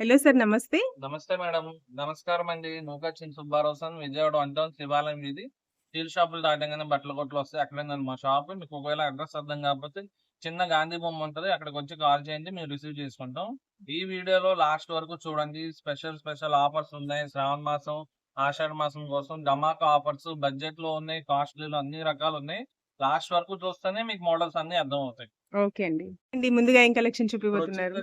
Hello sir నమస్తే. నమస్తే madam. నమస్కారం అండి. నూకచ్చిన Subbarao sir Vijayawada one town శివాలయం ఇది స్టీల్ షాపులు దాటంగానే బట్టల కొట్లు వస్తాయి. అక్కడే మా షాప్. మీకు ఒకవేళ అడ్రస్ అర్థం కాకపోతే చిన్న గాంధీ బొమ్మ ఉంటుంది అక్కడికి వచ్చి కాల్ చేయండి. మేము రిసీవ్ చేసుకుంటాం. ఈ వీడియోలో లాస్ట్ వరకు చూడండి. స్పెషల్ స్పెషల్ ఆఫర్స్ ఉన్నాయి. శ్రావణ మాసం, ఆషాఢ మాసం కోసం ధమాకా ఆఫర్స్ బడ్జెట్లో ఉన్నాయి. కాస్ట్లీలో అన్ని రకాలు ఉన్నాయి. లాస్ట్ వరకు చూస్తేనే మీకు మోడల్స్ అన్ని అర్థం అవుతాయి. ఓకే అండి. అండి ముందుగా ఏం కలెక్షన్ చూపిపోతున్నారు?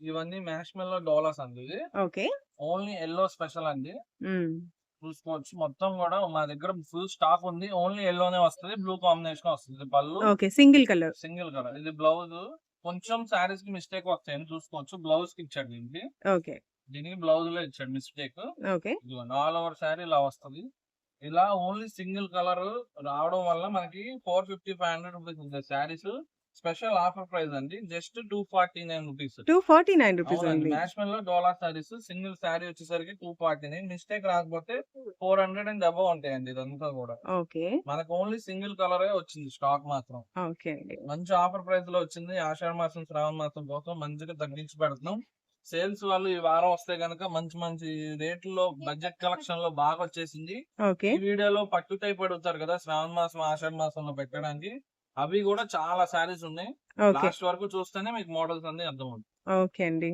ఇవన్నీ మ్యాష్ మెల్లో డోలాస్ అండి. ఓకే. ఓన్లీ ఎల్లో స్పెషల్ అండి. చూసుకోవచ్చు. మొత్తం కూడా మా దగ్గర ఫుల్ స్టాక్ ఉంది. ఓన్లీ యెల్లోనే వస్తది. బ్లూ కాంబినేషన్ వస్తది. Pallu okay. Single colour. Single colour. ఇది బ్లౌజ్ కొంచెం సారీస్కి మిస్టేక్ వస్తాయని చూసుకోవచ్చు. బ్లౌజ్కి ఇచ్చాడు దీనికి. ఓకే. దీనికి బ్లౌజ్లో ఇచ్చాడు mistake. Okay. All over sari ఇలా వస్తది. ఇలా ఓన్లీ సింగిల్ కలర్ రావడం వల్ల మనకి four fifty five hundred rupees ఉంటాయి సారీస్. స్పెషల్ ఆఫర్ ప్రైస్ అండి. Just two forty nine rupees. 249 rupees అవునండి. Only. Marshmallow dola saris single sari వచ్చేసరికి టూ ఫార్టీ నైన్ మిస్టేక్ రాకపోతే ఫోర్ హండ్రెడ్ అండ్ అబవ్ ఉంటాయండి ఇదంతా కూడా ఓకే. మనకు ఓన్లీ సింగిల్ కలరే వచ్చింది స్టాక్ మాత్రం ఓకే అండి. మంచి ఆఫర్ ప్రైస్లో వచ్చింది ఆషాఢ మాసం శ్రావణ మాసం కోసం మంచిగా తగ్గించి పెడుతున్నాం సేల్స్ వాళ్ళు ఈ వారం వస్తే గనక మంచి మంచి రేట్లలో బడ్జెట్ కలెక్షన్లో బాగా వచ్చేసింది. ఈ వీడియోలో పట్టు టైప్ అడుగుతారు కదా శ్రావణ మాసం ఆషాఢ మాసంలో పెట్టడానికి అవి కూడా చాలా సారీస్ ఉన్నాయి. లాస్ట్ వరకు చూస్తేనే మీకు మోడల్స్ అన్ని అర్థం అవుతుంది ఓకే అండి.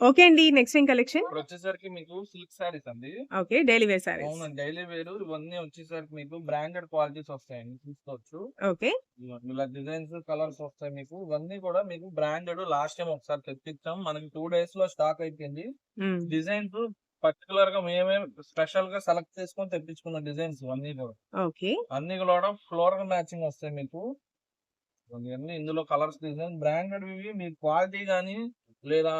ఓకే అండి. నెక్స్ట్ ఏం కలెక్షన్? ఇప్పుడు వచ్చేసరికి మీకు సిల్క్ సారీస్ అండి ఓకే. Daily wear saris. అవునండి డైలీ వేరు ఇవన్నీ వచ్చేసరికి మీకు బ్రాండెడ్ క్వాలిటీస్ వస్తాయండి చూసుకోవచ్చు ఓకే. ఇలా డిజైన్స్ కలర్స్ వస్తాయి మీకు ఇవన్నీ కూడా మీకు బ్రాండెడ్ లాస్ట్ టైం ఒకసారి తెప్పించాం మనకి టూ డేస్లో స్టాక్ అయిపోయింది. డిజైన్స్ పర్టికులర్గా మేమే స్పెషల్గా సెలెక్ట్ చేసుకొని తెప్పించుకున్న డిజైన్స్ అన్ని కూడా ఓకే. అన్ని కూడా ఫ్లోరల్ మ్యాచింగ్ వస్తాయి మీకు ఇవన్నీ ఇందులో కలర్స్ డిజైన్ బ్రాండెడ్ ఇవి మీ క్వాలిటీ గానీ లేదా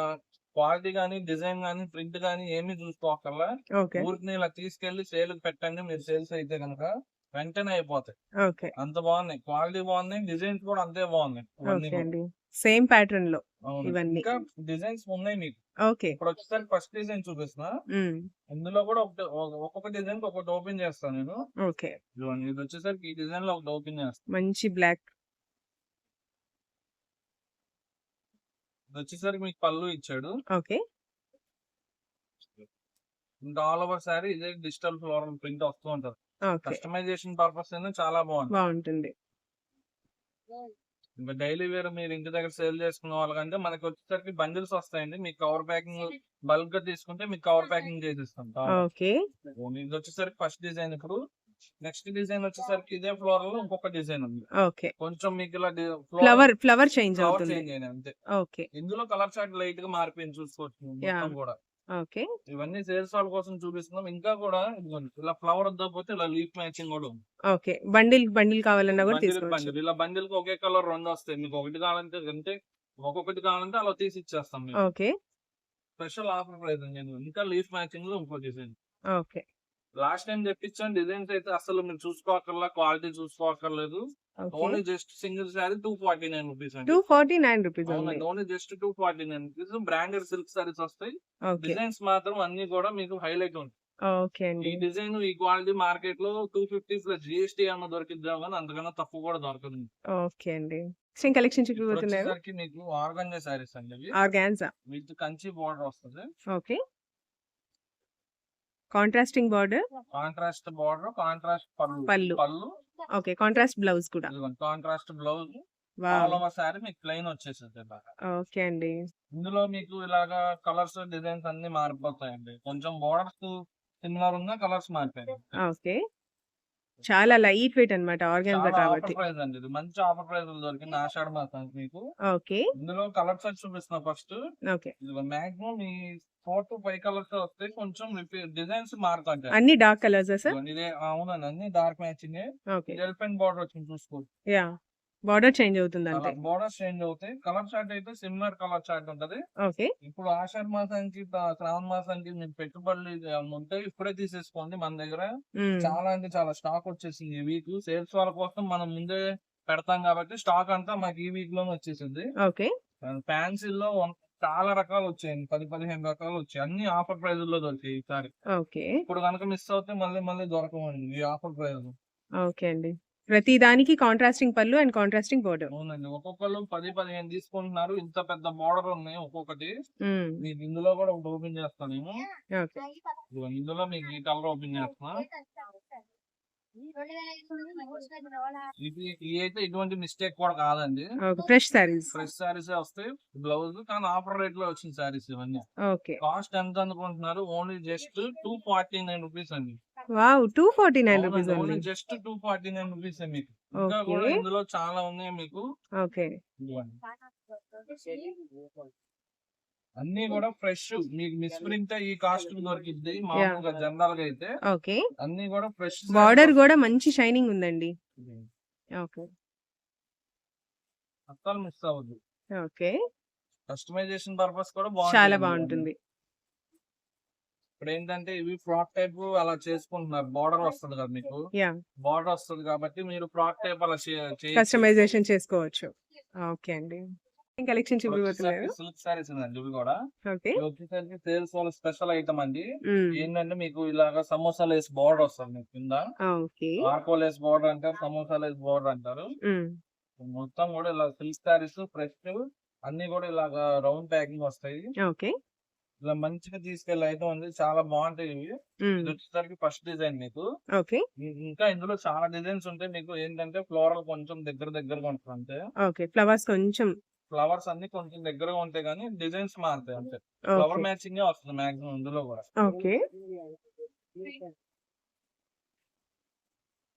క్వాలిటీ గానీ డిజైన్ గానీ ప్రింట్ గానీ ఏమీ చూసుకోకల్లా. ఊరికి ఇలా తీసుకెళ్ళి సేల్ పెట్టండి మీరు సేల్స్ అయితే కనుక వెంటనే అయిపోతాయి. అంత బాగున్నాయి క్వాలిటీ బాగున్నాయి డిజైన్స్ కూడా అంతే బాగున్నాయి. సేమ్ ప్యాటర్న్లో. ఇవన్నీ. ఇంకా డిజైన్స్ ఉన్నాయి మీకు ఓకే. ఇప్పుడు వచ్చేసరికి ఫస్ట్ డిజైన్ చూపిస్తున్నా. ఇందులో కూడా ఒకటి ఒక- ఒక్కొక్క డిజైన్ ఒకటి ఓపెన్ చేస్తాను నేను ఓకే. ఇది వచ్చేసరికి ఈ డిజైన్లో ఒకటి ఓపెన్ చేస్తాను మంచి బ్లాక్. వచ్చేసరికి మీకు పళ్ళు ఇచ్చాడు ఓకే. ఇంకా ఆల్ ఓవర్ సారీ ఇదే డిజిటల్ ఫ్లోరల్ ప్రింట్ వస్తూ ఉంటది. కస్టమైజేషన్ పర్పస్ చాలా బాగుంది బాగుంటుంది. ఇంకా డైలీ వేర్ మీరు ఇంటి దగ్గర సేల్ చేసుకున్న వాళ్ళకంటే మనకి వచ్చేసరికి బండిల్స్ వస్తాయండి మీకు కవర్ ప్యాకింగ్ బల్క్గా తీసుకుంటే మీకు కవర్ ప్యాకింగ్ చేసిస్తాం. ఇది వచ్చేసరికి ఫస్ట్ డిజైన్ ఇప్పుడు నెక్స్ట్ డిజైన్ వచ్చేసరికి ఇదే ఫ్లోర్లో ఇంకొక డిజైన్ ఉంది ఓకే. కొంచెం మీకు ఇలా ఫ్లవర్ ఫ్లవర్ చేంజ్ అవుతుంది. చేంజ్ అంతే ఓకే. ఇందులో కలర్ చార్ట్ లైట్గా మారిపోయింది చూసుకోవచ్చు మొత్తం. కూడా ఓకే. ఇవన్నీ సేల్స్ వాళ్ళ కోసం చూపిస్తున్నాం ఇంకా కూడా ఇలా ఫ్లవర్ వద్దకపోతే ఇలా లీఫ్ మ్యాచింగ్ కూడా ఉంది ఓకే. బండిల్ బండిల్ కావాలన్నా కూడా తీసుకోవచ్చు. ఇలా బండిల్కి ఒకే కలర్ రెండు వస్తాయి మీకు ఒకటి కావాలంటే అంటే ఒక్కొక్కటి కావాలంటే అలా తీసి ఇచ్చేస్తాం ఓకే. స్పెషల్ ఆఫర్ ప్రైస్ అండి. ఇంకా లీఫ్ మ్యాచింగ్లో ఇంకో డిజైన్ ఓకే. లాస్ట్ టైం తెప్పించాను డిజైన్స్ అయితే అసలు మీరు చూసుకోకర్లా quality చూసుకోకర్లేదు. Only just single sari two forty nine rupees అండి 249 rupees only. Just two forty nine rupees branded silk saris వస్తాయి. డిజైన్స్ మాత్రం అన్ని కూడా మీకు హైలైట్ ఉంటాయి ఓకే అండి. ఈ డిజైన్ ఈ క్వాలిటీ మార్కెట్లో టూ ఫిఫ్టీ ప్లస్ జిఎస్టీ అన్న దొరికిద్దాం కానీ అంతకన్నా తక్కువ కూడా దొరకదు ఓకే అండి. నెక్స్ట్ కలెక్షన్ మీకు ఆర్గంజా సారీస్ అండి ఆర్గాన్జా. విత్ కంచి బోర్డర్ వస్తుంది okay. Contrasting border. Contrast border contrast pallu pallu. Pallu okay. Contrast blouse కూడా. కాంట్రాస్ట్ బ్లౌజ్ సారీ మీకు ప్లెయిన్ వచ్చేసింది ఓకే అండి. ఇందులో మీకు ఇలాగా కలర్స్ డిజైన్స్ అన్ని మారిపోతాయండి కొంచెం బోర్డర్స్ సిమిలర్ ఉన్న కలర్స్ మారిపోయాయి ఓకే. చాలా లైట్ వెయిట్ అన్నమాట ఆర్గాన్జా కాబట్టి. ప్రైస్ అండి ఇది మంచి ఆఫర్ ప్రైస్ దొరికింది ఆషాఢ మాసానికి మీకు ఓకే. ఇందులో కలర్స్ అని చూపిస్తున్నా ఫస్ట్ ఓకే. ఇది మాక్సిమం ఈ ఫోర్ టు ఫైవ్ కలర్స్ వస్తాయి కొంచెం డిజైన్స్ మారుతుంటాయి అన్ని డార్క్ కలర్సా సార్? ఇదే అవునండి అన్ని డార్క్ మ్యాచింగ్. ఎలిఫెంట్ బార్డర్ వచ్చింది చూసుకోవచ్చు యా. బార్డర్ చేంజ్ అవుతుంది అంతే. బోర్డర్స్ చేంజ్ అవుతాయి కలర్ చార్ట్ అయితే సిమిలర్ కలర్ చార్ట్ ఉంటది ఓకే. ఇప్పుడు ఆషాఢ మాసానికి శ్రావణ మాసానికి మీకు పెట్టుబడులు ఉంటే ఇప్పుడే తీసేసుకోండి మన దగ్గర. చాలా అంటే చాలా స్టాక్ వచ్చేసింది ఈ వీక్ సేల్స్ వాళ్ళ కోసం మనం ముందే పెడతాం కాబట్టి స్టాక్ అంతా మాకు ఈ వీక్లోనే వచ్చేసింది ఓకే. ఫ్యాన్సీలో చాలా రకాలు వచ్చాయండి పది పదిహేను రకాలు వచ్చాయి అన్ని ఆఫర్ ప్రైస్లో దొరికాయి ఈసారి ఓకే. ఇప్పుడు కనుక మిస్ అవుతే మళ్ళీ మళ్ళీ దొరకమండి ఈ ఆఫర్ ప్రైస్ ఓకే అండి. ప్రతి దానికి కాంట్రాస్టింగ్ పళ్ళు అండ్ కాంట్రాస్టింగ్ బోర్డర్. అవునండి. ఒక్కొక్కళ్ళు 10, 15 తీసుకుంటున్నారు. ఇంత పెద్ద బోర్డర్ ఉన్నాయి ఒక్కొక్కటి. మీకు ఇందులో కూడా ఒకటి ఓపెన్ చేస్తా నేను. ఓకే. ఇదిగో ఇందులో మీకు ఈ కలర్ ఓపెన్ చేస్తున్నా. అయితే ఇటువంటి మిస్టేక్ కూడా కాదండి. ఫ్రెష్ సారీస్. ఫ్రెష్ సారీసే వస్తాయి. బ్లౌజ్ కానీ ఆఫర్ రేట్లో వచ్చిన సారీస్ ఇవన్నీ. ఓకే. కాస్ట్ ఎంత అనుకుంటున్నారు? ఓన్లీ జస్ట్ 249 రూపీస్ అండి. వావ్! 249 రూపీస్ అవునండి. ఓన్లీ. ఓన్లీ జస్ట్ 249 రూపీసే మీకు. ఇంకా కూడా. ఇందులో చాలా ఉన్నాయి మీకు. ఓకే. అన్ని కూడా ఫ్రెష్ మీకు మిస్ ప్రింట్ ఈ కాస్ట్ దొరికిద్ది మామూలుగా జనరల్గా అయితే ఓకే. అన్ని కూడా ఫ్రెష్ బార్డర్ గూడా మంచి షైనింగ్ ఉందండి. ఓకే. అస్సలు మిస్ అవ్వద్దు ఓకే. కస్టమైజేషన్ పర్పస్ కూడా చాలా బాగుంటుంది. ఇప్పుడు ఏంటంటే ఇవి ఫ్రాక్ టైప్ అలా చేసుకుంటున్నారు బార్డర్ వస్తుంది కదా మీకు! బార్డర్ వస్తుంది కాబట్టి మీరు ఫ్రాక్ టైప్ అలా. కస్టమైజేషన్ చేసుకోవచ్చు. ఓకే అండి. కలెక్షన్ చూపిపోతున్నారు? సిల్క్ సారీస్ అండి ఇవి కూడా ఓకే. ఇవి వచ్చేసరికి సేల్స్ వాళ్ళ స్పెషల్ ఐటమ్ అండి. ఏంటంటే మీకు ఇలాగా సమోసా లేస్ బార్డర్ వస్తుంది మీకు కింద. ఆర్కో లేస్ బార్డర్ అంటారు సమోసా లేస్ బార్డర్ అంటారు. మొత్తం కూడా ఇలా సిల్క్ సారీస్ ఫ్రెష్ అన్ని కూడా ఇలాగా రౌండ్ ప్యాకింగ్ వస్తాయి ఓకే. ఇలా మంచిగా తీసుకెళ్ళే ఐటమ్ ఉంది చాలా బాగుంటాయి ఇవి. ఇది వచ్చేసరికి ఫస్ట్ డిజైన్ మీకు ఇంకా ఇందులో చాలా డిజైన్స్ ఉంటాయి మీకు ఏంటంటే ఫ్లోరల్ కొంచెం దగ్గర దగ్గరగా ఉంటుంది అంతే. ఫ్లవర్స్ కొంచెం ఫ్లవర్స్ అన్ని కొంచెం దగ్గరగా ఉంటాయి కానీ డిజైన్స్ మారుతాయి అంతే ఫ్లవర్. మ్యాచింగ్ వస్తుంది మాక్సిమం ఇందులో కూడా ఓకే.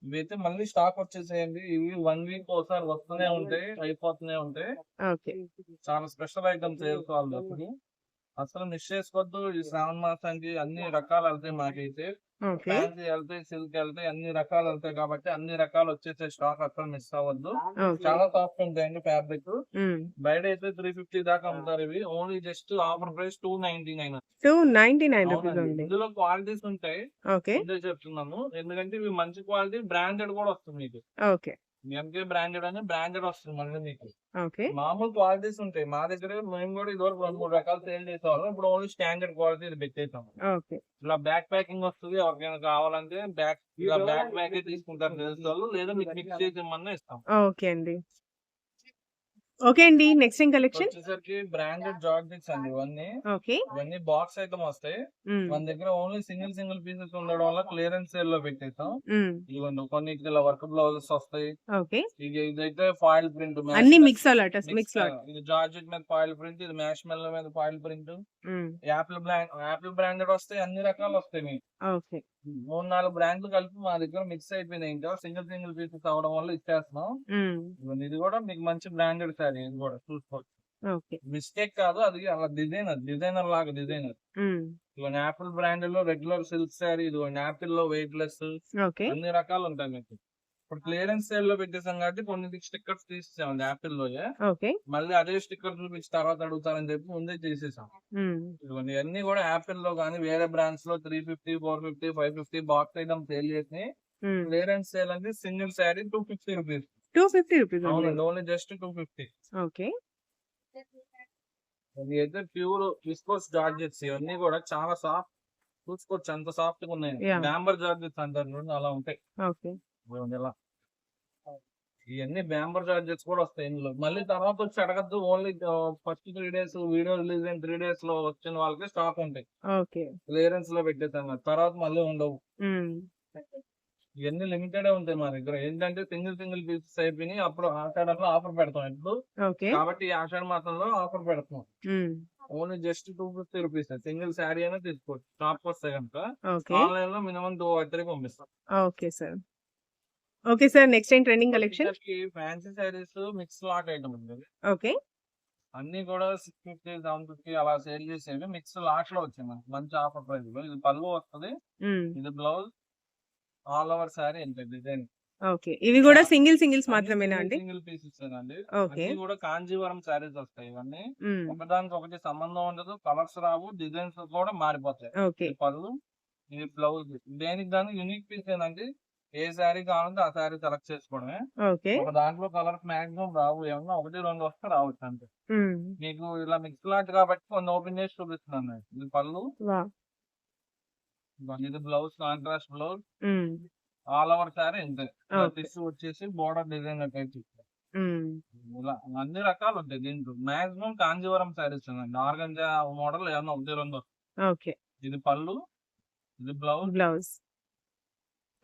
ఇవైతే మళ్ళీ స్టాక్ వచ్చేసేయండి ఇవి వన్ వీక్ ఒకసారి వస్తూనే ఉంటాయి అయిపోతూనే ఉంటాయి. చాలా స్పెషల్ ఐటమ్స్ చేసుకోవాలి అసలు మిస్ చేసుకోవద్దు ఈ శ్రావణ మాసానికి అన్ని రకాలు వెళ్తాయి మాకైతే. ఫ్యాన్సీ వెళ్తాయి సిల్క్ వెళ్తాయి అన్ని రకాలు వెళ్తాయి కాబట్టి అన్ని రకాలు వచ్చేసే స్టాక్ అసలు మిస్ అవ్వద్దు. చాలా సాఫ్ట్ ఉంటాయండి ఫ్యాబ్రిక్. బయట అయితే త్రీ ఫిఫ్టీ దాకా అమ్ముతారు ఇవి only just offer price two ninety nine 299 rupees only. ఇందులో క్వాలిటీస్ ఉంటాయి ఓకే. చెప్తున్నాను ఎందుకంటే ఇవి మంచి క్వాలిటీ బ్రాండెడ్ కూడా వస్తుంది మీకు ఓకే. ఎంకే బ్రాండెడ్ అని బ్రాండెడ్ వస్తుంది మళ్ళీ మీకు ఓకే. మామూలు క్వాలిటీస్ ఉంటాయి. మా దగ్గర మేము కూడా ఇదివరకు రెండు మూడు రకాలు సేల్ చేసేవాళ్ళం. ఇప్పుడు ఓన్లీ స్టాండర్డ్ క్వాలిటీ ఇది పెట్టేసాం ఓకే. ఇలా బ్యాక్ ప్యాకింగ్ వస్తుంది. ఎవరికైనా కావాలంటే బ్యాక్ ఇలా బ్యాక్ ప్యాక్ తీసుకుంటారు తెలిసిన వాళ్ళు. లేదా మీకు మిక్స్ చేసి ఇస్తాం. ఓకే అండి. ఓకే అండి. నెక్స్ట్ ఏం కలెక్షన్? వచ్చేసరికి బ్రాండెడ్ జాకెట్స్ అండి ఇవన్నీ ఓకే. ఇవన్నీ బాక్స్ ఐటమ్ వస్తాయి. మన దగ్గర ఓన్లీ సింగిల్ సింగిల్ పీసెస్ ఉండడం వల్ల క్లియరెన్స్ సేల్లో పెట్టేసాం హ్మ్. ఇదిగోండి కొన్ని ఇలా వర్క్ బ్లౌజెస్ వస్తాయి ఓకే. ఇది ఇదైతే ఫాయిల్ ప్రింట్ అన్ని మిక్స్ అలాట్ మిక్స్. ఇది జార్జెట్ మీద ఫాయిల్ ప్రింట్ ఇది మ్యాష్ మెల్ల మీద foil print. Apple brand Apple branded వస్తాయి అన్ని రకాలు వస్తాయి మీకు ఓకే. మూడు నాలుగు బ్రాండ్లు కలిపి మా దగ్గర మిక్స్ అయిపోయినాయి ఇంకా సింగిల్ సింగిల్ పీసెస్ అవడం వల్ల ఇచ్చేస్తున్నాం ఇది కూడా మీకు మంచి బ్రాండెడ్ సారీ ఇది కూడా చూసుకోవచ్చు. మిస్టేక్ కాదు అది అలా డిజైనర్ డిజైనర్ లాగా డిజైనర్. ఇదిగోండి యాపిల్ బ్రాండ్లో రెగ్యులర్ సిల్క్ సారీ ఇదిగోండి యాపిల్లో వెయిట్ లెస్. అన్ని రకాలు ఉంటాయి మీకు ఇప్పుడు క్లియరెన్స్ సేల్లో పెట్టేసాం కాబట్టి కొన్ని స్టిక్కర్స్ తీసేసామండి యాపిల్లో. మళ్ళీ అదే స్టిక్కర్ చూపించి తర్వాత అడుగుతారని చెప్పి ముందే తీసేసాం ఇవన్నీ కూడా యాపిల్లో కానీ వేరే బ్రాండ్స్లో three fifty four fifty five fifty box item sale చేసి. క్లియరెన్స్ సేల్ అంటే single sari two fifty rupees 250 rupees only. అవునండి only just two fifty okay. ఇది అయితే ప్యూర్ విస్కోస్ జార్జెట్స్ ఇవన్నీ కూడా చాలా సాఫ్ట్ చూసుకోవచ్చు ఎంత సాఫ్ట్గా ఉన్నాయి. బ్యాంబర్ జార్జెట్స్ అంటారు అలా ఉంటాయి ఇవన్నీ బ్యాంబర్ చార్జెస్ కూడా వస్తాయి ఇందులో మళ్ళీ తర్వాత వచ్చి అడగద్దు only first three days video release అయిన త్రీ డేస్లో వచ్చిన వాళ్ళకి స్టాక్ ఉంటాయి. క్లియరెన్స్లో పెట్టేసాం కదా. తర్వాత మళ్ళీ ఉండవు. ఇవన్నీ లిమిటెడ్ ఉంటాయి మా దగ్గర ఏంటంటే సింగిల్ సింగిల్ పీసెస్ అయిపోయినాయి అప్పుడు ఆషాఢంలో ఆఫర్ పెడతాం ఇప్పుడు. కాబట్టి ఆషాఢ మాసంలో ఆఫర్ పెడతాం. Only just two fifty rupees single sari అయినా తీసుకోవచ్చు షాప్ వస్తే కనుక. ఆన్లైన్లో మినిమం టూ త్రీ పంపిస్తాం okay sir. Okay sir. Next ఏం trending collection? Fancy saris mix lot item ఉంది ఓకే. అన్ని కూడా సిక్స్ ఫిఫ్టీ సెవెన్ ఫిఫ్టీ అలా సేల్ చేసేవి మిక్స్ లాట్లో వచ్చాయి మనకి మంచి ఆఫర్ ప్రైస్లో ఇది పళ్ళు వస్తుంది హ్మ్. ఇది బ్లౌజ్ ఆల్ ఓవర్ శారీ ఎంత డిజైన్ ఓకే. ఇవి కూడా సింగిల్ సింగిల్స్ మాత్రమేనా అండి? సింగిల్ పీసెస్ అండి ఓకే. కూడా కాంజీవరం శారీస్ వస్తాయి ఇవన్నీ హ్మ్. ఒకదానికి ఒకటి సంబంధం ఉండదు కలర్స్ రావు డిజైన్స్ కూడా మారిపోతాయి ఓకే. పళ్ళు ఇది బ్లౌజ్ దేనికి దానికి యూనిక్ పీస్ ఏంటంటే ఏ శారీ కావాలంటే ఆ శారీ సెలెక్ట్ చేసుకోవడమే. ఓకే. ఒక దాంట్లో కలర్స్ మాక్సిమం రావు. ఏమన్నా ఒకటి రెండు వస్తే రావచ్చు అంతే. మీకు ఇలా మిక్స్ లాట్ కాబట్టి కొన్ని ఓపెన్ చేసి చూపిస్తున్నాను నేను. ఇది పళ్ళు! ఇది blouse contrast blouse. All over sari ఇంతే టిష్యూ వచ్చేసి బోర్డర్ డిజైన్ టైప్ ఇలా అన్ని రకాలు ఉంటాయి దీంట్లో. మాక్సిమం కాంజీవరం శారీస్ అండి ఆర్గంజా మోడల్ ఏమన్నా ఒకటి రెండు ఇది పళ్ళు. ఇది blouse blouse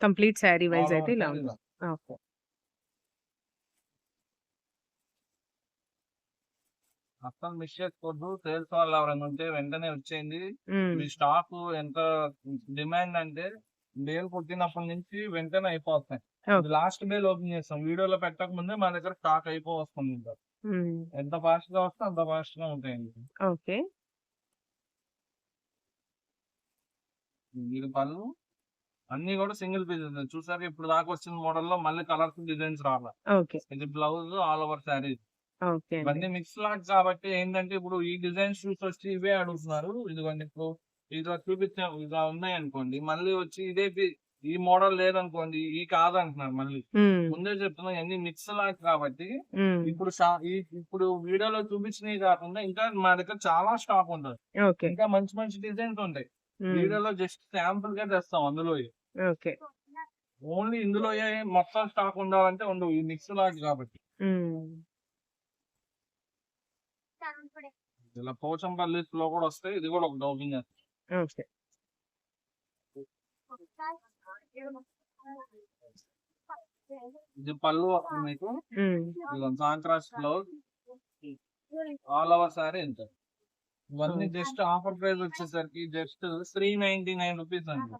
complete sari wise అయితే ఇలా ఉంది ఓకే. అస్సలు మిస్ చేసుకోవద్దు. సేల్స్ వాళ్ళు ఎవరైనా ఉంటే వెంటనే వచ్చేయండి. మీ స్టాక్ ఎంత డిమాండ్ అంటే బేల్ కొట్టినప్పటి నుంచి వెంటనే అయిపోతాయి. లాస్ట్ బేల్ ఓపెన్ చేస్తాం. వీడియోలో పెట్టక ముందే మా దగ్గర స్టాక్ అయిపో వస్తుంది ఇంకా. ఉమ్, ఎంత ఫాస్ట్గా వస్తే అంత ఫాస్ట్గా ఉంటాయండి. ఓకే. ఇది పళ్ళు అన్ని కూడా సింగిల్ పీసెస్ చూసారు ఇప్పుడు దాకా వచ్చిన మోడల్లో మళ్ళీ కలర్స్ డిజైన్స్ రావాలి ఇది బ్లౌజ్ ఆల్ ఓవర్ శారీ. ఇవన్నీ మిక్స్ లాట్ కాబట్టి ఏంటంటే ఇప్పుడు ఈ డిజైన్స్ చూసి వచ్చి ఇవే అడుగుతున్నారు. ఇదిగోండి ఇప్పుడు ఇలా చూపించాం ఇలా ఉన్నాయి అనుకోండి మళ్ళీ వచ్చి ఇదే ఈ మోడల్ లేదనుకోండి ఈ కాదు అంటున్నారు మళ్ళీ ముందే చెప్తున్నా ఇవన్నీ మిక్స్ లాట్ కాబట్టి ఇప్పుడు ఇప్పుడు వీడియోలో చూపించినవి కాకుండా ఇంకా మా దగ్గర చాలా స్టాక్ ఉంటుంది. ఇంకా మంచి మంచి డిజైన్స్ ఉంటాయి. వీడియోలో జస్ట్ శాంపుల్గా తెస్తాం అందులో ఓకే. ఓన్లీ ఇందులో మొత్తం స్టాక్ ఉండాలంటే ఉండవు. ఈ మిక్స్ లాట్ కాబట్టి. ఇలా పోచంపల్లి లో కూడా వస్తాయి. ఇది కూడా ఒక డౌబింగ్ ఓకే. ఇది పళ్ళు వస్తుంది మీకు. కాంట్రాస్ట్ ఆల్ ఓవర్ సారీ ఎంత? ఇవన్నీ జస్ట్ ఆఫర్ ప్రైస్ వచ్చేసరికి just three ninety nine rupees అండి.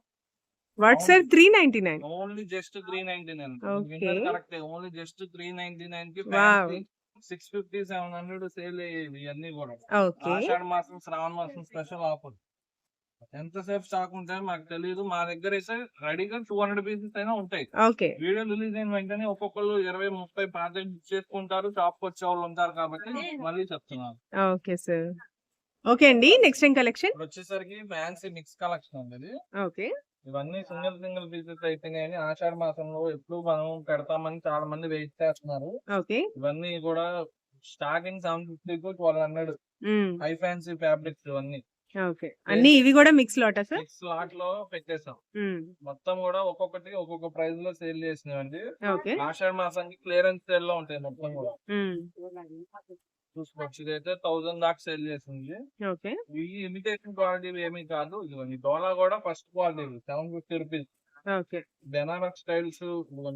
What sir? Three ninety nine? Only just three ninety nine. Correct. Only just three ninety నైన్కి. Six fifty seven hundred sale అయ్యేవి ఇవన్నీ కూడా. ఆషాఢ మాసం శ్రావణ మాసం స్పెషల్ ఆఫర్. ఎంతసేపు స్టాక్ ఉంటాయో మాకు తెలియదు మా దగ్గర అయితే రెడీగా టూ హండ్రెడ్ పీసెస్ అయినా ఉంటాయి. వీడియో రిలీజ్ అయిన వెంటనే ఒక్కొక్కరు ఇరవై ముప్పై పాత చేసుకుంటారు షాప్ వచ్చే వాళ్ళు ఉంటారు కాబట్టి మళ్ళీ చెప్తున్నాను. Okay sir. ఓకే అండి నెక్స్ట్ ఏం కలెక్షన్ వచ్చేసరికి ఫ్యాన్సీ మిక్స్ కలెక్షన్ అండి ఇది. ఓకే. ఇవన్నీ సింగిల్ సింగిల్ పీసెస్ అయిపోయినాయని ఆషాఢ మాసంలో ఎప్పుడు మనం పెడతామని చాలా మంది వెయిట్ చేస్తున్నారు. ఓకే. ఇవన్నీ కూడా స్టార్టింగ్ సెవెన్ ఫిఫ్టీ కు twelve hundred high fancy fabrics ఇవన్నీ. ఓకే. అన్ని ఇవి కూడా మిక్స్ లోటా సిక్స్ లాట్లో పెట్టేసాం మొత్తం కూడా ఒక్కొక్కటి ఒక్కొక్క ప్రైస్లో సేల్ చేసినవండి. ఓకే. ఆషాఢ మాసానికి క్లియరెన్స్ సేల్లో ఉంటాయి మొత్తం కూడా. చూసుకోవచ్చు ఇదైతే థౌసండ్ దాకా సేల్ చేసింది. ఓకే. ఈ ఇమిటేషన్ క్వాలిటీ ఏమీ కాదు. ఇదిగోండి డోలా కూడా first quality seven fifty rupees. Okay. Benares styles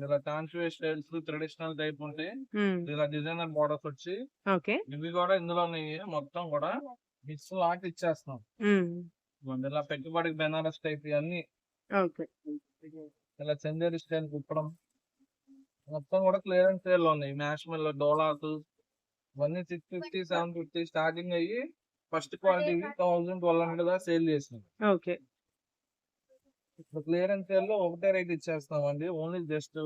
ఇలా టాన్స్వే స్టైల్స్ ట్రెడిషనల్ టైప్ ఉంటాయి ఇలా డిజైనర్ మోడల్స్ వచ్చి ఓకే. ఇవి కూడా ఇందులో మొత్తం కూడా మిక్స్ లాట్ ఇచ్చేస్తున్నాం. ఇలా పెట్టుబడికి బెనారస్ టైప్ ఇవన్నీ. ఓకే. ఇలా చందేరి స్టైల్ కుప్పడం మొత్తం కూడా క్లియరెన్స్ సేల్లో ఉన్నాయి. మ్యాష్ మిల్ డోలాస్ ఇవన్నీ six fifty seven fifty starting అయ్యి first quality thousand twelve hundred దాకా సేల్ చేసినాం. ఓకే. ఇప్పుడు క్లియరెన్స్ సేల్లో ఒకటే rate ఇచ్చేస్తామండి. Only just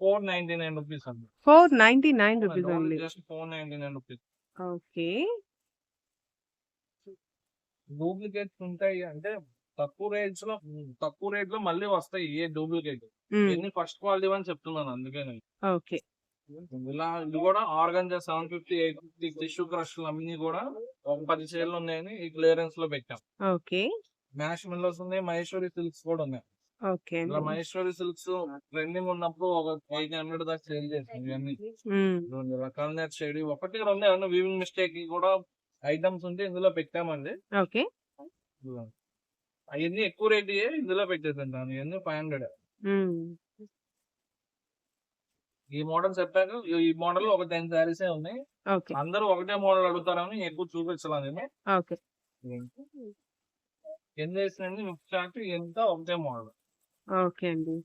four ninety nine rupees అండి. Four ninety nine rupees only just four ninety nine rupees okay. Duplicates ఉంటాయి అంటే తక్కువ రేట్స్లో తక్కువ రేట్లో మళ్ళీ వస్తాయి ఏ డూప్లికేట్ ఎన్ని ఫస్ట్ క్వాలిటీ అని చెప్తున్నాను అందుకే నేను. ఓకే. ఇలా ఇది కూడా organza seven fifty eight fifty tissue crush అన్ని కూడా ఒక పది చీరలు ఉన్నాయని ఈ క్లియరెన్స్లో పెట్టాం. ఓకే. మ్యాష్ మిల్లర్స్ ఉన్నాయి మహేశ్వరి సిల్క్స్ కూడా ఉన్నాయి. ఓకే ఇలా మహేశ్వరి సిల్క్స్ ట్రెండింగ్ ఉన్నప్పుడు ఒక ఎయిట్ హండ్రెడ్ దాకా సేల్ చేసింది ఇవన్నీ. రెండు రకాల షేడ్ ఒకటి రెండు ఏమన్నా వీవింగ్ మిస్టేక్ కూడా ఐటమ్స్ ఉంటే ఇందులో పెట్టామండి. ఓకే. అవన్నీ ఎక్కువ రేట్ ఇందులో పెట్టేసింటాను ఇవన్నీ ఫైవ్ హండ్రెడ్ ఈ మోడల్ చెప్పాక ఈ- మోడల్ ఒక టెన్ శారీస్ ఉన్నాయి. అందరూ ఒకటే మోడల్ అడుగుతారని ఎక్కువ చూపించలేదు నేను ఓకే. ఎంత వేసినండి మిక్స్ చార్ట్ ఎంత ఒకటే మోడల్. ఓకే అండి.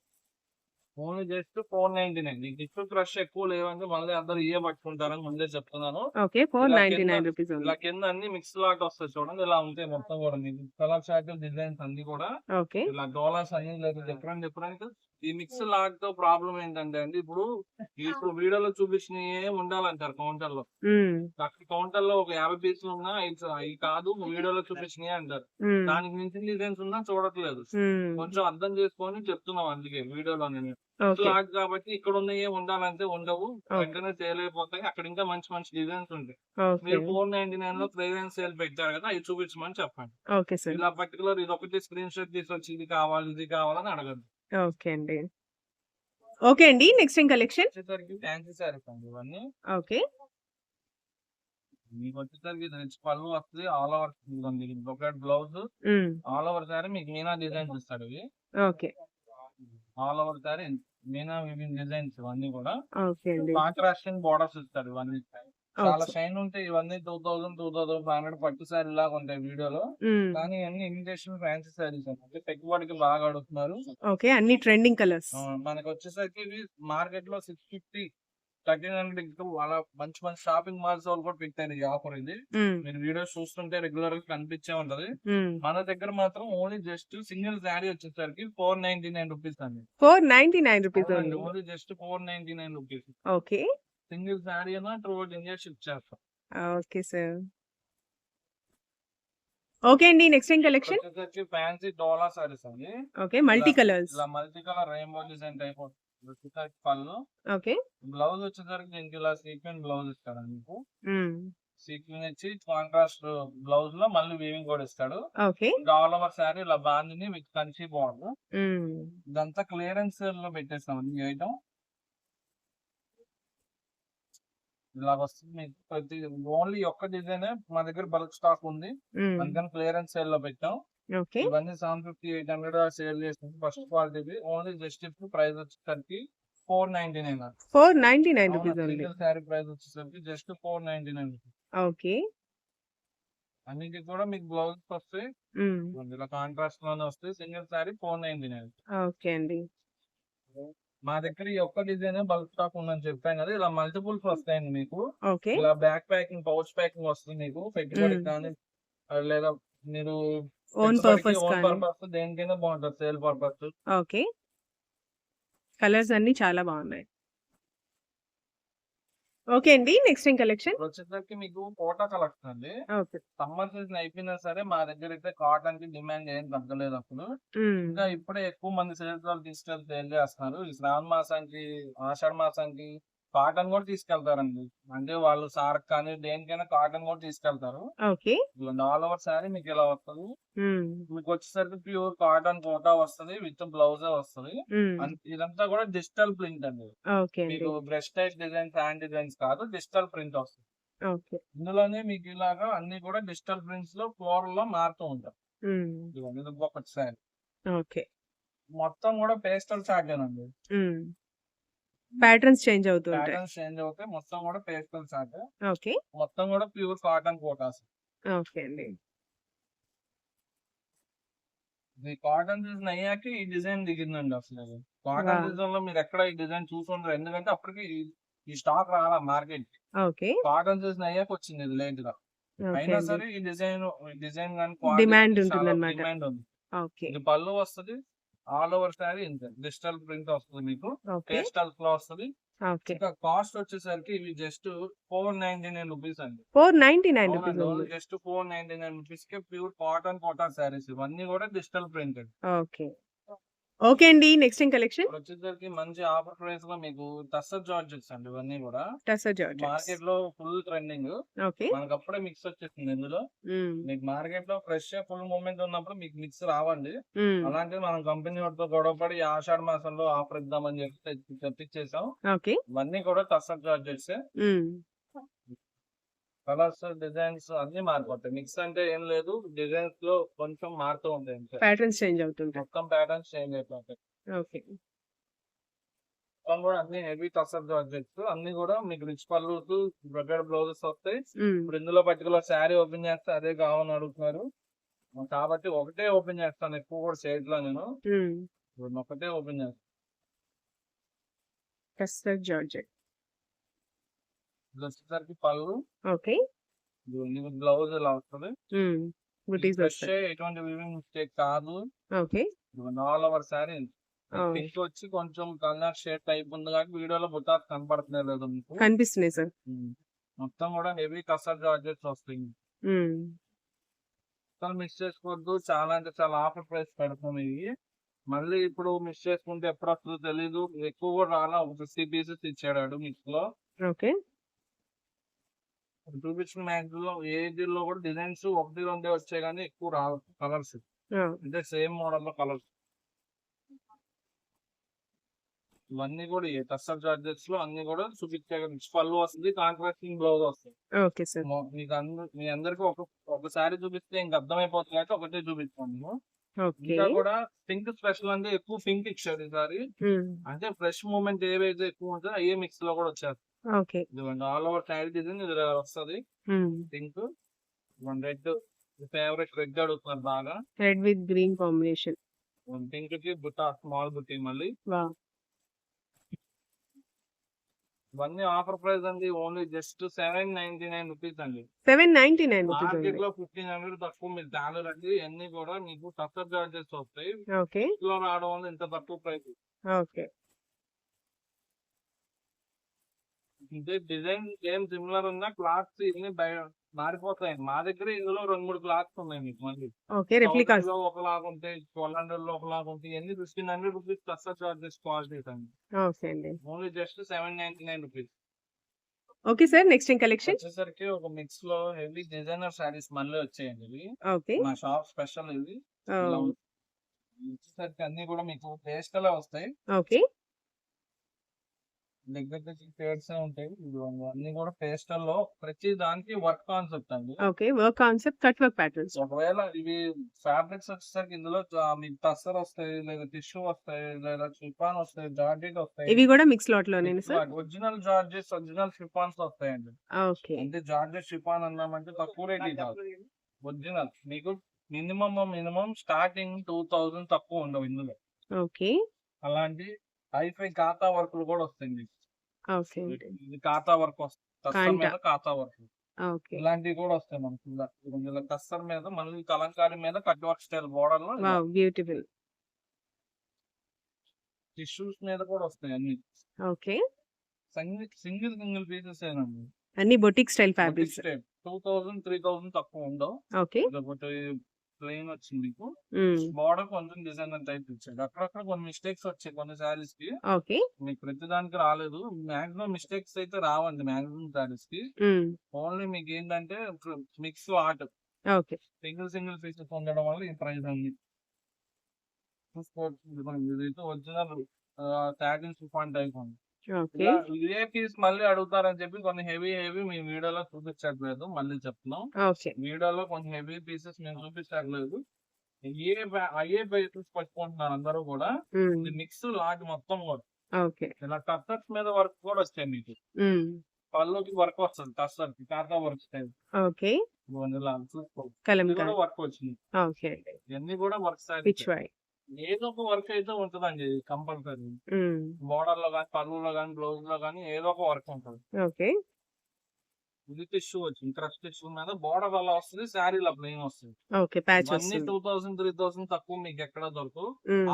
Only just four ninety nine. Tissue crush ఎక్కువ లేవంటే మళ్ళీ అందరూ ఇయే పట్టుకుంటారని ముందే చెప్తున్నాను. Okay four ninety nine rupees ఇలా కింద అన్ని మిక్స్ లాట్ వస్తాయి చూడండి ఇలా ఉంటాయి మొత్తం కూడా. మీకు కలర్ చార్ట్ డిజైన్స్ అన్ని కూడా. ఓకే. ఇలా డోలాస్ అన్ని డిఫరెంట్ డిఫరెంట్ ఈ మిక్స్ లాట్తో ప్రాబ్లం ఏంటంటే అండి ఇప్పుడు ఇప్పుడు వీడియోలో చూపించిన ఉండాలంటారు కౌంటర్లో అక్కడ కౌంటర్లో ఒక యాభై పీసులు ఉన్నా అవి కాదు వీడియోలో చూపించినవి అంటారు. దానికి మించిన డిజైన్స్ ఉన్నా చూడట్లేదు. కొంచెం అర్థం చేసుకొని చెప్తున్నాం అందుకే వీడియోలో నేను లాట్ కాబట్టి ఇక్కడ ఉన్నవి ఉండాలంటే ఉండవు వెంటనే సేల్ అయిపోతాయి అక్కడ ఇంకా మంచి మంచి డిజైన్స్ ఉంటాయి. మీరు ఫోర్ నైన్టీ నైన్లో క్లియరెన్స్ సేల్ పెట్టారు కదా అవి చూపించమని చెప్పండి. ఇలా పర్టికులర్ ఇది ఒకటి స్క్రీన్ షాట్ తీసి వచ్చి ఇది కావాలి ఇది కావాలని అడగదు ఓకే అండి. ఓకే అండి నెక్స్ట్ ఏం కలెక్షన్? వచ్చేసరికి ఫ్యాన్సీ శారీస్ అండి ఇవన్నీ. ఓకే. మీకు వచ్చేసరికి రిచ్ పళ్ళు వస్తుంది ఆల్ ఓవర్ ఉంది ఒకటి బ్లౌజ్ ఆల్ ఓవర్ సారీ మీకు మీనా డిజైన్స్ ఇస్తాడు ఇవి. ఓకే. ఆల్ ఓవర్ సారీ మీనా వివింగ్ డిజైన్స్ ఇవన్నీ కూడా. ఓకే అండి. కాంట్రాస్టింగ్ బోర్డర్స్ ఇస్తాడు ఇవన్నీ. చాలా. షైన్ ఉంటాయి ఇవన్నీ two thousand two thousand five hundred పట్టు సారీ లాగా ఉంటాయి వీడియోలో. కానీ ఇవన్నీ ఇమిటేషన్ ఫ్యాన్సీ సారీస్ అంటే పెట్టుబడికి బాగా అడుగుతున్నారు ఓకే. అన్ని ట్రెండింగ్ కలర్స్. మనకి వచ్చేసరికి ఇవి మార్కెట్లో సిక్స్ ఫిఫ్టీ థర్టీన్ హండ్రెడ్ వాళ్ళ మంచి మంచి షాపింగ్ మాల్స్ వాళ్ళు కూడా పెట్టారు ఈ ఆఫర్ ఇది. మీరు వీడియోస్ చూస్తుంటే రెగ్యులర్గా కనిపించే ఉంటది. మన దగ్గర మాత్రం ఓన్లీ జస్ట్ సింగిల్ శారీ వచ్చేసరికి ఫోర్ నైన్టీ నైన్ రూపీస్ అండి. Four ninety nine rupees only only just four ninety nine rupees. Okay. Single sari అయినా టూ ఇండియా షిప్ చేస్తాం. Okay sir. ఓకే అండి నెక్స్ట్ ఏం కలెక్షన్ వచ్చేసరికి ఫ్యాన్సీ డోలా సారీస్ అండి. ఓకే మల్టీ కలర్స్ ఇలా multi colour rainbow design type వచ్చేసరికి pallu. Okay. Blouse వచ్చేసరికి దీనికి ఇలా సీక్వెన్ బ్లౌజ్ ఇస్తాడు మీకు. సీక్వెన్ ఇచ్చి కాంట్రాస్ట్ బ్లౌజ్లో మళ్ళీ వీవింగ్ కూడా ఇస్తాడు. ఓకే. ఆల్ ఓవర్ శారీ ఇలా బాందిని విత్ కంచి మ్మ్. ఇదంతా క్లియరెన్స్లో పెట్టేస్తాం ఈ ఐటమ్ ఇలా వస్తుంది మీకు ప్రతి ఓన్లీ ఒక్క డిజైన్ మా దగ్గర బల్క్ స్టాక్ ఉంది. అందుకని క్లియరెన్స్ సేల్లో పెట్టాం. ఓకే. ఇవన్నీ seven fifty eight hundred sale చేస్తుంది ఫస్ట్ క్వాలిటీ ఓన్లీ జస్ట్ ఇప్పుడు ప్రైస్ వచ్చేసరికి four ninety nine four ninety nine rupees sari price వచ్చేసరికి just four ninety nine okay. అన్నిటికి కూడా మీకు బ్లౌజ్ వస్తాయి. ఇలా కాంట్రాస్ట్లోనే వస్తాయి. Single sari four ninety nine. Okay అండి. మా దగ్గర ఈ ఒక్క డిజైన్ బల్క్ స్టాక్ ఉందని చెప్పాను కదా ఇలా మల్టిపుల్స్ వస్తాయండి మీకు. ఓకే. ఇలా బ్యాక్ ప్యాకింగ్ పౌచ్ ప్యాకింగ్ వస్తుంది మీకు. పెట్టుబడి. కానీ లేదా మీరు ఓన్ పర్పస్ ఓన్ పర్పస్ దేనికైనా బాగుంటుంది సేల్ పర్పస్ ఓకే. కలర్స్ అన్ని చాలా బాగున్నాయి. ఓకే అండి నెక్స్ట్ ఏం కలెక్షన్. వచ్చేసరికి మీకు కోటా కలెక్షన్ అండి. సమ్మర్ సీజన్ అయిపోయినా సరే మా దగ్గర అయితే కాటన్కి డిమాండ్ ఏం తగ్గలేదు అప్పుడు. ఇంకా ఇప్పుడే ఎక్కువ మంది సేల్స్ వాళ్ళు తీసుకెళ్ళి సేల్ చేస్తున్నారు. ఈ శ్రావణ మాసానికి ఆషాఢ మాసానికి కాటన్ కూడా తీసుకెళ్తారండి. అంటే వాళ్ళు సార్ కానీ దేనికైనా కాటన్ కూడా తీసుకెళ్తారు. ఓకే. ఆల్ ఓవర్ సారీ మీకు ఇలా వస్తుంది. మీకు వచ్చేసరికి ప్యూర్ కాటన్ కోటా వస్తుంది విత్ బ్లౌజ్ వస్తుంది. ఇదంతా కూడా డిజిటల్ ప్రింట్ అండి. మీకు బ్రెస్ట్ టైప్ డిజైన్స్ హ్యాండ్ డిజైన్స్ కాదు డిజిటల్ ప్రింట్ వస్తుంది. ఇందులోనే మీకు ఇలాగా అన్ని కూడా డిజిటల్ ప్రింట్స్లో ఫ్లోర్లో మారుతూ. ఇదిగోండి, ఇది ఒకటి సారీ ఓకే. మొత్తం కూడా పేస్టల్ చార్ట్ అండి ప్యాటర్న్స్ చేంజ్ అవుతుంటాయి ప్యాటర్న్స్ చేంజ్ అవుతాయి. మొత్తం కూడా పేస్టల్ చార్ట్ ఓకే. మొత్తం కూడా ప్యూర్ కాటన్ కోటాస్. ఓకే అండి. ఈ కాటన్ డిజైన్ అయ్యాక ఈ డిజైన్ దిగిందండి అసలు. కాటన్. డిజైన్లో మీరు ఎక్కడ ఈ డిజైన్ చూసుంటారు ఎందుకంటే అప్పటికి ఈ- స్టాక్ రాలా మార్కెట్ ఓకే. కాటన్ డిజైన్ అయ్యాక వచ్చింది ఇది లేట్గా అయినా సరే ఈ డిజైన్ డిజైన్ కానీ Demand ఉంటుందన్నమాట. డిమాండ్ ఉంది. ఓకే. ఇది పళ్ళు వస్తుంది all over sari digital print వస్తుంది మీకు. పేస్టల్లో వస్తుంది. ఇంకా కాస్ట్ వచ్చేసరికి ఇవి just four ninety nine rupees అండి. Four ninety nine rupees just four ninety nine రూపీస్కి ప్యూర్ కాటన్ కాటన్ శారీస్. ఇవన్నీ కూడా డిజిటల్ ప్రింటెడ్. ఓకే. ఓకే అండి నెక్స్ట్ ఏం కలెక్షన్ వచ్చేసరికి మంచి ఆఫర్ ప్రైస్లో మీకు టస్సర్ జార్జెట్స్ అండి ఇవన్నీ కూడా. టసర్ జార్జెట్స్ మార్కెట్లో ఫుల్ ట్రెండింగ్ ఓకే. మనకు అప్పుడే మిక్స్ వచ్చేస్తుంది ఇందులో మీకు మార్కెట్లో ఫ్రెష్ ఫుల్ మూమెంట్ ఉన్నప్పుడు మీకు మిక్స్ రావండి. అలాంటిది మనం కంపెనీ వాటితో గొడవపడి ఆషాఢ మాసంలో ఆఫర్ ఇద్దామని చెప్పి తెప్పి- తెప్పించేసాం ఓకే. ఇవన్నీ కూడా టస్సర్ జార్జెట్స్ కలర్స్ డిజైన్స్ అన్ని మారిపోతాయి. మిక్స్ అంటే ఏం లేదు. డిజైన్స్లో కొంచెం మారుతూ ఉంటాయి ప్యాటర్న్స్ చేంజ్ అవుతుంటాయి. మొత్తం ప్యాటర్న్స్ చేంజ్ అయిపోతాయి. ఓకే. మొత్తం కూడా అన్ని హెవీ టసర్ జార్జెట్స్ అన్ని కూడా మీకు రిచ్ పల్లూస్ బ్రగడ్ బ్లౌజెస్ వస్తాయి. ఇప్పుడు ఇందులో పర్టికులర్ శారీ ఓపెన్ చేస్తే అదే కావాలని అడుగుతున్నారు. కాబట్టి ఒకటే ఓపెన్ చేస్తాను. ఎక్కువ కూడా షేడ్లో నేను ఇప్పుడు ఒకటే ఓపెన్ చేస్తాను జార్జెట్ ఇది వచ్చేసరికి పళ్ళు ఓకే. బ్లౌజ్ ఇలా వస్తుంది? బుటీస్ ఎటువంటి వివింగ్ మిస్టేక్ కాదు. Okay. All over sari Oh. Pink వచ్చి కొంచెం కలర్ షేడ్ టైప్ ఉంది కాబట్టి వీడియోలో బుటాస్ కనపడుతున్నాయి లేదు మీకు? కనిపిస్తున్నాయి సార్. మొత్తం కూడా హెవీ కసర్ జార్జెట్స్ వస్తాయి. అసలు మిస్ చేసుకోవద్దు. చాలా అంటే చాలా ఆఫర్ ప్రైస్ పెడతాం ఇవి మళ్ళీ ఇప్పుడు మిస్ చేసుకుంటే ఎప్పుడు వస్తుందో తెలీదు. ఎక్కువ కూడా రాలా. ఒక ఫిఫ్టీ పీసెస్ ఇచ్చాడు మిక్స్లో ఓకే. చూపించిన మ్యాచ్లో ఏ లో కూడా డిజైన్స్ ఒకటి రెండే వచ్చాయి కానీ ఎక్కువ రావు కలర్స్. అంటే సేమ్ మోడల్లో కలర్స్. ఇవన్నీ కూడా టస్సర్ చార్జెస్లో అన్ని కూడా చూపించే పళ్ళు వస్తుంది కాంట్రాస్టింగ్ బ్లౌజ్ వస్తుంది. Okay sir. మీకు అందరు మీ అందరికి ఒక ఒకసారి చూపిస్తే ఇంక అర్థమైపోతుంది కాబట్టి ఒకటే చూపిస్తాను. ఇంకా కూడా పింక్ స్పెషల్ అంటే ఎక్కువ పింక్ ఇచ్చారు ఈసారి అంటే ఫ్రెష్ మూమెంట్ ఏవైతే ఎక్కువ ఉంటుందో అయ్యే మిక్స్లో కూడా వచ్చారు ఓకే. ఇదిగోండి ఆల్ ఓవర్ సైడ్ డిజైన్ ఇది వస్తుంది. పింక్ రెడ్ ఫేవరెట్ రెడ్ అడుగుతున్నారు బాగా. రెడ్ విత్ గ్రీన్ కాంబినేషన్ పింక్కి బుట్ట స్మాల్ బుట్టి మళ్ళీ. ఇవన్నీ ఆఫర్ ప్రైస్ అండి. Only just seven ninety nine rupees అండి సెవెన్ నైన్టీ నైన్ మార్కెట్లో ఫిఫ్టీన్ హండ్రెడ్ తక్కువ మీరు ఛానల్ అండి అన్ని కూడా మీకు టస్టర్ చార్జెస్ వస్తాయి. ఓకే. ఇంట్లో రావడం వల్ల ఇంత తక్కువ ప్రైస్ ఓకే. ఇదే డిజైన్ ఏం సిమిలర్ ఉన్నా క్లాత్స్ ఇవన్నీ మారిపోతాయి. మా దగ్గర ఇందులో రెండు మూడు క్లాత్స్ ఉన్నాయి మీకు మళ్ళీ. ఓకే రెప్లికాస్లో ఒకలాగా ఉంటాయి ట్వెల్వ్ హండ్రెడ్లో ఒకలాగా ఉంటాయి. ఇవన్నీ fifteen hundred rupees tussar georgettes అండి. ఓకే అండి. Only just seven ninety nine rupees okay sir next collection వచ్చేసరికి ఒక మిక్స్లో హెవీ డిజైనర్ శారీస్ మళ్ళీ వచ్చాయండి ఇవి. ఓకే. మా షాప్ స్పెషల్ ఇది. వచ్చేసరికి అన్ని కూడా మీకు పేస్టల్ వస్తాయి. ఓకే. దగ్గర దగ్గర షేడ్స్ ఉంటాయి. ఇదిగోండి. అన్ని కూడా పేస్టల్లో ప్రతి దానికి వర్క్ కాన్సెప్ట్ అండి. Okay work concept cut work patterns ఒకవేళ ఇవి ఫ్యాబ్రిక్స్ వచ్చేసరికి ఇందులో జా- మీకు టస్సర్ వస్తాయి లేదా టిష్యూ వస్తాయి లేదా షిఫాన్ వస్తాయి జార్జెట్ వస్తాయి. ఇవి కూడా mix లాట్లోనే sir? Original georgettes original chiffons వస్తాయండి. ఓకే. అంటే జార్జెట్ షిఫాన్ అన్నామంటే తక్కువ రేట్ కాదు. ఒరిజినల్ మీకు minimum minimum starting two thousand తక్కువ ఉండవు ఇందులో. ఓకే. అలాంటి హైఫై ఖాతా వర్క్లు కూడా. ఓకే ఇది ఖాతా వర్క్ వస్తుంది. మీద ఖాతా వర్క్. ఇలాంటివి కూడా వస్తాయి మనకి కస్టమ్ మీద మళ్ళీ కలంకారీ మీద కట్ వర్క్ స్టైల్ బోర్డర్లో బ్యూటిఫుల్. టిష్యూస్ మీద కూడా వస్తాయి అన్ని. Okay. Single single single pieces ఏనండి. అన్ని boutique style fabrics. Two thousand three thousand తక్కువ ఉండవు. ఓకే. ప్లెయిన్ వచ్చింది మీకు. బోర్డర్ కొంచెం డిజైనర్ టైప్ ఇచ్చాడు. అక్కడక్కడ కొన్ని మిస్టేక్స్ వచ్చాయి కొన్ని శారీస్కి. ఓకే. మీకు ప్రతి దానికి రాలేదు. మాక్సిమం మిస్టేక్స్ అయితే రావండి మాక్సిమం శారీస్కి. ఓన్లీ మీకు ఏంటంటే mix art. Okay. Single single pieces ఉండడం వల్ల ఈ ప్రైస్ అన్ని చూసుకోవచ్చు. ఇదైతే ఒరిజినల్ సాటిన్ సిఫాన్ టైప్ ఉంది ఇదే పీస్ మళ్ళీ అడుగుతారని చెప్పి కొన్ని హెవీ హెవీ మీ వీడియోలో చూపించట్లేదు మళ్ళీ చెప్తున్నాం వీడియోలో కొన్ని హెవీ పీసెస్ మేము చూపించట్లేదు. ఏ అయ్యే పీసెస్ పట్టుకుంటున్నారు అందరూ కూడా? మిక్స్ లాట్ మొత్తం కూడా. ఇలా టస్సర్స్ మీద వర్క్ కూడా వచ్చాయి మీకు. పళ్ళుకి వర్క్ వస్తుంది టస్సర్ కాకా వర్క్ ఓకే. వర్క్ వచ్చింది. ఇవన్నీ కూడా వర్క్ ఏదో ఒక వర్క్ అయితే ఉంటుందండి కంపల్సరీ బోర్డర్లో కానీ పళ్ళులో కానీ బ్లౌజ్లో కానీ ఏదో ఒక వర్క్ ఉంటుంది. ఓకే. ఇది టిష్యూ వచ్చింది క్రష్ టిష్యూ మీద బోర్డర్ అలా వస్తుంది శారీ ఇలా ప్లెయిన్ వస్తుంది. ఓకే ప్యాచ్ అన్ని టూ థౌసండ్ త్రీ థౌసండ్ తక్కువ మీకు ఎక్కడ దొరకదు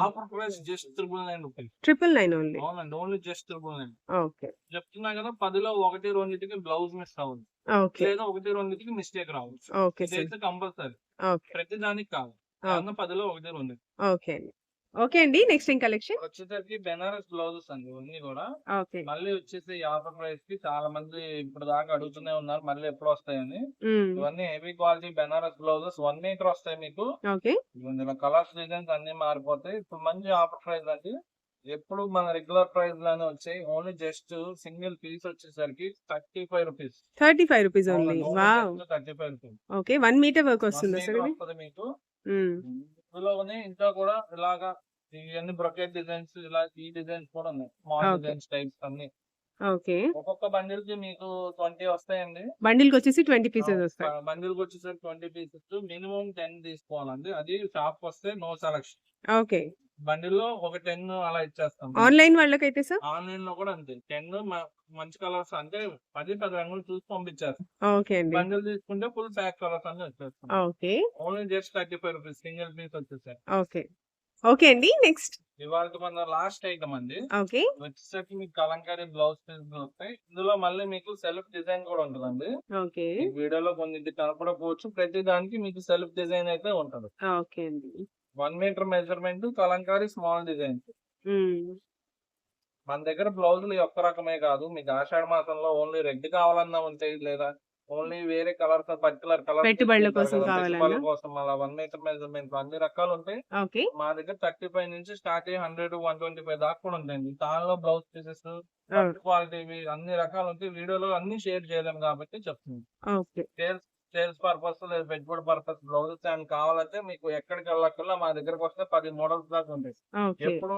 offer price just triple nine rupees triple nine only అవునండి only just triple nine okay. చెప్తున్నా కదా పదిలో ఒకటి రెండింటికి బ్లౌజ్ మిస్ అవ్వదు. లేదా ఒకటి రెండింటికి మిస్టేక్ రావచ్చు. ఇదైతే కంపల్సరీ ప్రతి దానికి కాదు. పదిలో ఒకటి రెండు ఓకే అండి. ఓకే అండి. Next in collection? వచ్చేసరికి బెనారస్ బ్లౌజెస్ అండి ఇవన్నీ కూడా. ఓకే. మళ్ళీ వచ్చేసి ఆఫర్ ప్రైస్కి చాలా మంది ఇప్పుడు దాకా అడుగుతూనే ఉన్నారు. మళ్ళీ ఎప్పుడు వస్తాయని. ఇవన్నీ heavy quality Banaras blouses. One metre వస్తాయి మీకు. ఓకే. ఇందులో కలర్స్ డిజైన్స్ అన్ని మారిపోతాయి. ఇప్పుడు మంచి ఆఫర్ ప్రైస్ అండి. ఎప్పుడు మన రెగ్యులర్ ప్రైస్లోనే వచ్చాయి. ఓన్లీ జస్ట్ సింగిల్ పీస్ వచ్చేసరికి thirty five rupees. Thirty five rupees only thirty five rupees. Okay. One metre work వస్తుందా మీకు. ఇందులోనే ఇంకా కూడా ఇలాగా ఇవన్నీ బ్రొకెట్ డిజైన్స్ ఇలా ఈ డిజైన్స్ కూడా ఉన్నాయి. స్మాల్. డిజైన్స్ టైప్స్ అన్ని. ఓకే ఒక్కొక్క బండిల్కి మీకు ట్వంటీ వస్తాయండి. బండిల్కి వచ్చేసి ట్వంటీ పీసెస్ వస్తాయి. బండిల్కి వచ్చేసరికి ట్వంటీ పీసెస్ మినిమం టెన్ తీసుకోవాలండి. అది షాప్ వస్తే నో సెలక్షన్ ఓకే బండిల్ ఒక టెన్ అలా ఇచ్చేస్తాం. ఆన్లైన్ వాళ్ళకైతే సార్? ఆన్లైన్లో కూడా అంతే. టెన్ మంచి కలర్స్ అంటే పది పది రంగులు చూసి పంపించేస్తాం. ఓకే అండి. బండిల్ తీసుకుంటే ఫుల్ ప్యాక్ కలర్స్ అన్ని వచ్చేస్తాం okay. Only just thirty five rupees single piece వచ్చేసాయి ఓకే. ఓకే అండి నెక్స్ట్. ఇవాళ మన లాస్ట్ ఐటమ్ అండి. ఓకే. వచ్చేసరికి మీకు కలంకారీ బ్లౌజ్ పీస్ వస్తాయి. ఇందులో మళ్ళీ మీకు సెల్ఫ్ డిజైన్ కూడా ఉంటుందండి. ఓకే. ఈ వీడియోలో కొన్ని కనపడకపోవచ్చు ప్రతి దానికి మీకు సెల్ఫ్ డిజైన్ అయితే ఉంటది. ఓకే అండి. One metre measurement kalamkari small design Mm. మన దగ్గర బ్లౌజులు ఒక్క రకమే కాదు మీకు ఆషాఢ మాసంలో ఓన్లీ రెడ్ కావాలన్నా ఉంటాయి లేదా ఓన్లీ వేరే కలర్ పర్టికులర్ కలర్ పెట్టుబడుల కోసం? కోసం అలా వన్ మీటర్ మెజర్మెంట్ అన్ని రకాలు ఉంటాయి. మా దగ్గర థర్టీ ఫైవ్ నుంచి స్టార్ట్ అయ్యి హండ్రెడ్ వన్ ట్వంటీ ఫైవ్ దాకా కూడా ఉంటాయండి దానిలో బ్లౌజ్ పీసెస్! క్వాలిటీ అన్ని రకాలు ఉంటాయి వీడియోలో అన్ని షేర్ చేయలేము కాబట్టి చెప్తుంది. సేల్స్ పర్పస్ లేదా పెట్టుబడి పర్పస్ బ్లౌజెస్ అని కావాలంటే మీకు ఎక్కడికి వెళ్ళక్కర్లా మా దగ్గరకు వస్తే పది మోడల్స్ దాకా ఉంటాయి. ఎప్పుడు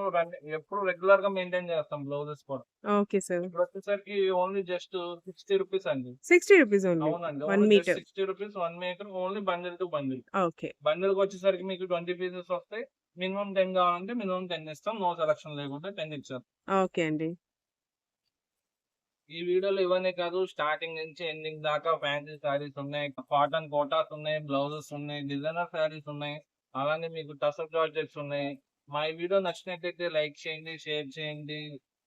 ఎప్పుడు రెగ్యులర్గా మెయింటైన్ చేస్తాం బ్లౌజెస్ కూడా ఓకే సార్. ఇప్పుడు వచ్చేసరికి ఓన్లీ జస్ట్ సిక్స్టీ రూపీస్ అండి 60 రూపీస్. అవునండి 1 metre. Sixty rupees one metre only bundle to bundle okay. బండిల్కి వచ్చేసరికి మీకు ట్వంటీ పీసెస్ వస్తాయి మినిమం టెన్ కావాలంటే మినిమం టెన్ ఇస్తాం నో సెలక్షన్ లేకుంటే టెన్ ఇచ్చారు ఓకే అండి. ఈ వీడియోలో ఇవన్నీ కాదు స్టార్టింగ్ నుంచి ఎండింగ్ దాకా ఫ్యాన్సీ శారీస్ ఉన్నాయి కాటన్ కోటాస్ ఉన్నాయి బ్లౌజెస్ ఉన్నాయి డిజైనర్ శారీస్ ఉన్నాయి అలానే మీకు టసర్ ప్రాజెక్ట్స్ ఉన్నాయి మా ఈ వీడియో నచ్చినట్లయితే లైక్ చేయండి షేర్ చేయండి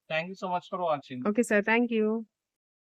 thank you so much for watching okay sir. Thank you.